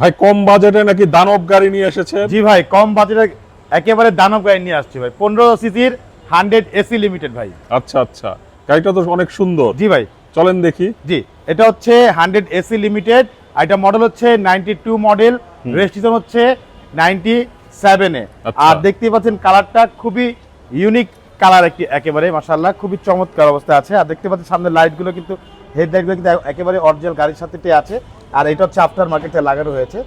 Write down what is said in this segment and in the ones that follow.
ভাই কম বাজেটে নাকি দানব গাড়ি নিয়ে এসেছে? জি ভাই কম বাজেটে একেবারে দানব গাড়ি নিয়ে আসছি ভাই। পনেরো সিসির হান্ড্রেড এসি লিমিটেড ভাই। আচ্ছা আচ্ছা। গাড়িটা তো অনেক সুন্দর। জি ভাই। চলেন দেখি। জি এটা হচ্ছে হান্ড্রেড এসি লিমিটেড আর এটা মডেল হচ্ছে নাইনটি টু মডেল রেজিস্ট্রেশন হচ্ছে নাইনটি সেভেনে আচ্ছা। আর দেখতেই পাচ্ছেন কালারটা খুবই ইউনিক কালার একটি একেবারে মাসাল্লাহ খুবই চমৎকার অবস্থায় আছে। আর দেখতে পাচ্ছেন সামনে লাইটগুলো কিন্তু হেডলাইটগুলো কিন্তু একেবারে অরিজিনাল গাড়ির সাথে আছে। আর এটা হচ্ছে আফটার মার্কেটে লাগানো হয়েছে।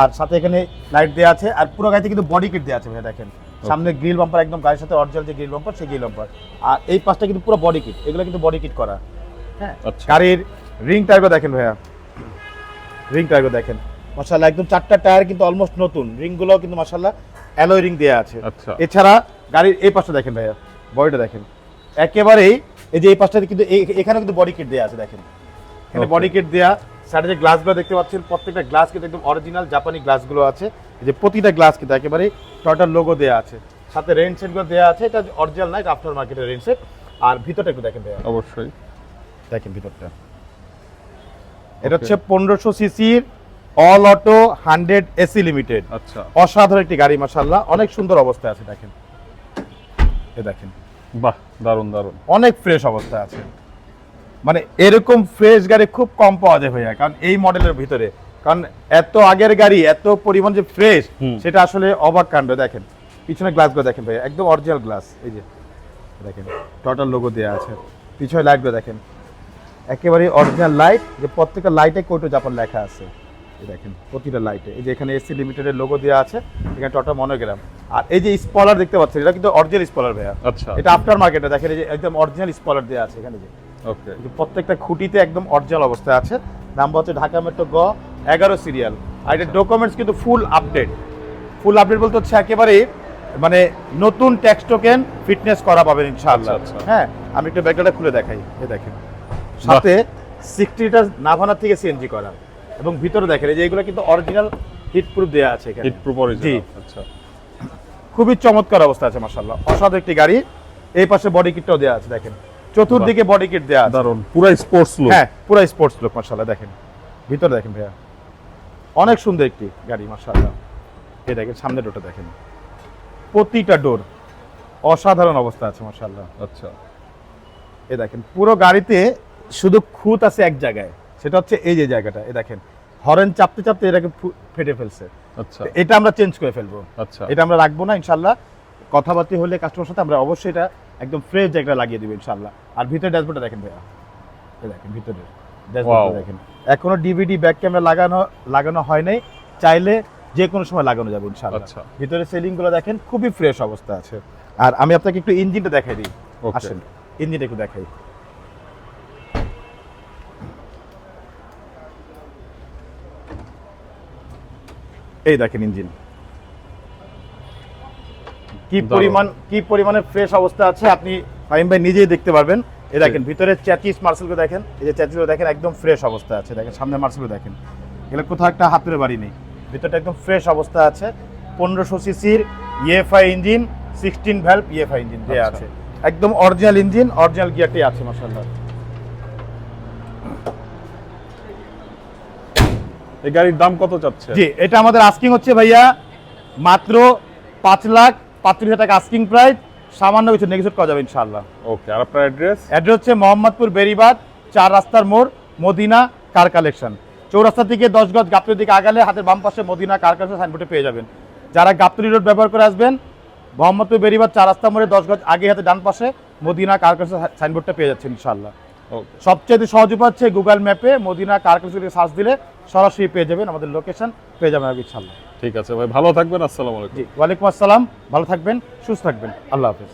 আর সাথে এখানে লাইট দেওয়া আছে আর পুরো গাড়িতে কিন্তু বডি কিট দেওয়া আছে ভাই দেখেন। সামনে গ্রিল বাম্পার একদম গাড়ির সাথে অরিজিনাল যে গ্রিল বাম্পার সেই গ্রিল বাম্পার আর এই পাশটা কিন্তু পুরো বডি কিট এগুলো কিন্তু বডি কিট করা। হ্যাঁ? আচ্ছা। গাড়ির রিং টায়ারগুলো দেখেন ভাইয়া। রিং টায়ারগুলো দেখেন। মাশাআল্লাহ একদম চারটা টায়ার কিন্তু অলমোস্ট নতুন। রিংগুলো কিন্তু মাশাআল্লাহ অ্যালয় রিং দেওয়া আছে। আচ্ছা। এছাড়া গাড়ির এই পাশটা দেখেন ভাইয়া বডিটা দেখেন। একেবারেই এই যে এই পাশটাতে কিন্তু এখানে কিন্তু বডি কিট দেওয়া আছে দেখেন। এখানে বডি কিট দেওয়া সাইডে যে গ্লাসগুলো দেখতে পাচ্ছেন প্রত্যেকটা গ্লাস কিন্তু একদম অরিজিনাল জাপানি গ্লাসগুলো আছে। যে প্রতিটা গ্লাস কিন্তু একেবারে টয়টার লোগো দেওয়া আছে। সাথে রেন সেটগুলো দেওয়া আছে এটা অরিজিনাল না এটা আফটার মার্কেটের রেন সেট আর ভিতরটা একটু দেখেন ভাইয়া। অবশ্যই। দেখেন ভিতরটা। এটা হচ্ছে পনেরোশো সিসির all auto hundred AC limited আচ্ছা। অসাধারণ একটি গাড়ি মাসাল্লাহ অনেক সুন্দর অবস্থায় আছে দেখেন। এ দেখেন। বাহ দারুণ দারুণ অনেক ফ্রেশ অবস্থায় আছে। মানে এরকম ফ্রেশ গাড়ি খুব কম পাওয়া যায় ভাইয়া কারণ এই মডেলের ভিতরে। কারণ এত আগের গাড়ি এত পরিমাণ যে ফ্রেশ সেটা আসলে অবাক কাণ্ড দেখেন। পিছনে গ্লাসগুলো দেখেন ভাইয়া একদম অরিজিনাল গ্লাস এই যে। দেখেন টোটাল লোগো দেওয়া আছে। পিছনে লাইটগুলো দেখেন। একেবারে অরিজিনাল লাইট যে প্রত্যেকটা লাইটে কোটো জাপান লেখা আছে। দেখেন প্রতিটা লাইটে এই যে এখানে এসি লিমিটেডের লোগো দেওয়া আছে এখানে টটা মনোগ্রাম আর এই যে স্পলার দেখতে পাচ্ছেন এটা কিন্তু অরিজিনাল স্পলার ভাইয়া। আচ্ছা। এটা আফটার মার্কেটে দেখেন এই যে একদম অরিজিনাল স্পলার দেওয়া আছে এখানে যে। ওকে প্রত্যেকটা খুঁটিতে একদম অরিজিনাল অবস্থায় আছে। নাম্বার হচ্ছে ঢাকা মেট্রো গ এগারো সিরিয়াল আর এটা ডকুমেন্টস কিন্তু ফুল আপডেট ফুল আপডেট বলতে হচ্ছে একেবারেই মানে নতুন ট্যাক্স টোকেন ফিটনেস করা পাবেন ইনশাআল্লাহ। আচ্ছা, আচ্ছা। হ্যাঁ আমি একটু ব্যাগটা খুলে দেখাই। এ দেখেন। সাথে সিক্সটি লিটার নাভানা থেকে সিএনজি করা। এবং ভিতরে দেখেন এই যে এগুলো কিন্তু অরিজিনাল হিট প্রুফ দেওয়া আছে এখানে। হিট প্রুফ জি। আচ্ছা। খুবই চমৎকার অবস্থা আছে মাশাআল্লাহ। অসাধারণ একটি গাড়ি। এই পাশে বডি কিটটাও দেওয়া আছে দেখেন। চতুর্দিকে বডি কিট আছে। দারুণ পুরো স্পোর্টস লুক হ্যাঁ পুরো স্পোর্টস লুক মাশাআল্লাহ দেখেন। ভিতরে দেখেন ভাইয়া। অনেক সুন্দর একটি গাড়ি মাশাআল্লাহ। এই দেখেন সামনে ডোরটা দেখেন। প্রতিটা ডোর অসাধারণ অবস্থা আছে মাশাআল্লাহ। আচ্ছা। এ দেখেন পুরো গাড়িতে শুধু খুঁত আছে এক জায়গায়। সেটা হচ্ছে এই যে জায়গাটা এ দেখেন। হরেন চাপতে চাপতে এটাকে ফেটে ফেলছে। আচ্ছা। এটা আমরা চেঞ্জ করে ফেলব। আচ্ছা। এটা আমরা রাখব না ইনশাল্লাহ কথাবার্তা হলে কাস্টমার সাথে আমরা অবশ্যই এটা একদম ফ্রেশ জায়গাটা লাগিয়ে দিব ইনশাল্লাহ আর ভিতরে ড্যাশবোর্ডটা দেখেন ভাইয়া। দেখেন ভিতরে ড্যাশবোর্ডটা দেখেন। এখনও ডিভিডি ব্যাক ক্যামেরা লাগানো লাগানো হয় নাই। চাইলে যে কোনো সময় লাগানো যাবে ইনশাল্লাহ আচ্ছা। ভিতরে সেলিংগুলো দেখেন খুবই ফ্রেশ অবস্থা আছে। আর আমি আপনাকে একটু ইঞ্জিনটা দেখাই দিই. আসেন ইঞ্জিনটা একটু দেখাই। এই দেখেন ইঞ্জিন কি পরিমাণ কি পরিমাণে ফ্রেশ অবস্থা আছে আপনি ফাহিম ভাই নিজেই দেখতে পারবেন। এ দেখেন ভিতরে চ্যাচিস মার্সেলগুলো দেখেন এই যে চ্যাচিসগুলো দেখেন একদম ফ্রেশ অবস্থা আছে। দেখেন সামনে মার্সেলগুলো দেখেন। এগুলো কোথাও একটা হাতের বাড়ি নেই। ভিতরটা একদম ফ্রেশ অবস্থা আছে। পনেরোশো সিসির EFI engine sixteen valve EFI engine দেওয়া। আছে। একদম অরিজিনাল ইঞ্জিন অরিজিনাল গিয়ারটি আছে মাসাল্লাহ এই গাড়ির দাম কত চাচ্ছে? জি এটা আমাদের আস্কিং হচ্ছে ভাইয়া মাত্র পাঁচ লাখ পাঁচত্রিশ হাজার টাকা আস্কিং প্রাইস সামান্য কিছু নেগোসিয়েট করা যাবে ইনশাআল্লাহ। ওকে আর আপনার অ্যাড্রেস অ্যাড্রেস হচ্ছে মোহাম্মদপুর বেরিবাদ চার রাস্তার মোড় মদিনা কার কালেকশন চৌরাস্তা থেকে দশ গজ গাপ্তরির দিকে আগালে হাতের বাম পাশে মদিনা কার কালেকশন সাইনবোর্ডে পেয়ে যাবেন। যারা গাপ্তরি রোড ব্যবহার করে আসবেন মোহাম্মদপুর বেরিবাদ চার রাস্তা মোড়ে দশ গজ আগে হাতে ডান পাশে মদিনা কার কালেকশন সাইনবোর্ডটা পেয়ে যাচ্ছেন ইনশাআল্লাহ। সবচেয়ে সহজ উপায় হচ্ছে গুগল ম্যাপে মদিনা কার কালেকশন সার্চ দিলে সরাসরি পেয়ে যাবেন আমাদের লোকেশন পেয়ে যাবেন ইনশাল্লাহ ইনশাআল্লাহ। ঠিক আছে ভাই ভালো থাকবেন আসসালামু আলাইকুম। জি ওয়ালাইকুম আসসালাম ভালো থাকবেন সুস্থ থাকবেন আল্লাহ হাফেজ।